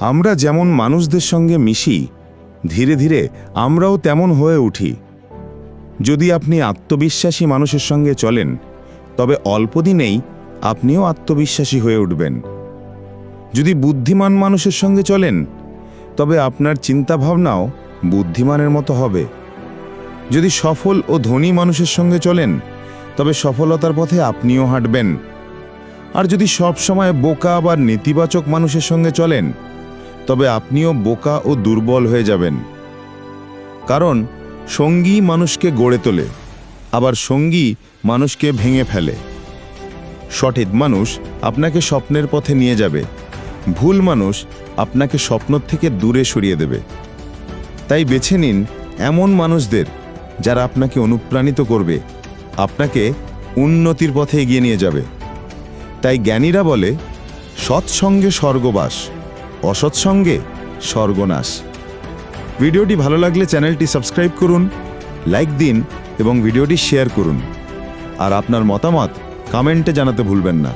আমরা যেমন মানুষদের সঙ্গে মিশি, ধীরে ধীরে আমরাও তেমন হয়ে উঠি। যদি আপনি আত্মবিশ্বাসী মানুষের সঙ্গে চলেন, তবে অল্পদিনেই আপনিও আত্মবিশ্বাসী হয়ে উঠবেন। যদি বুদ্ধিমান মানুষের সঙ্গে চলেন, তবে আপনার চিন্তাভাবনাও বুদ্ধিমানের মতো হবে। যদি সফল ও ধনী মানুষের সঙ্গে চলেন, তবে সফলতার পথে আপনিও হাঁটবেন। আর যদি সব সময় বোকা বা নেতিবাচক মানুষের সঙ্গে চলেন তবে আপনিও বোকা ও দুর্বল হয়ে যাবেন। কারণ সঙ্গী মানুষকে গড়ে তোলে, আবার সঙ্গী মানুষকে ভেঙে ফেলে। সঠিক মানুষ আপনাকে স্বপ্নের পথে নিয়ে যাবে, ভুল মানুষ আপনাকে স্বপ্ন থেকে দূরে সরিয়ে দেবে। তাই বেছে নিন এমন মানুষদের যারা আপনাকে অনুপ্রাণিত করবে, আপনাকে উন্নতির পথে এগিয়ে নিয়ে যাবে। তাই জ্ঞানীরা বলে, সৎসঙ্গে স্বর্গবাস। অসৎসঙ্গে স্বর্গনাশ। ভিডিওটি ভালো লাগলে চ্যানেলটি সাবস্ক্রাইব করুন, লাইক দিন এবং ভিডিওটি শেয়ার করুন। আর আপনার মতামত কমেন্টে জানাতে ভুলবেন না।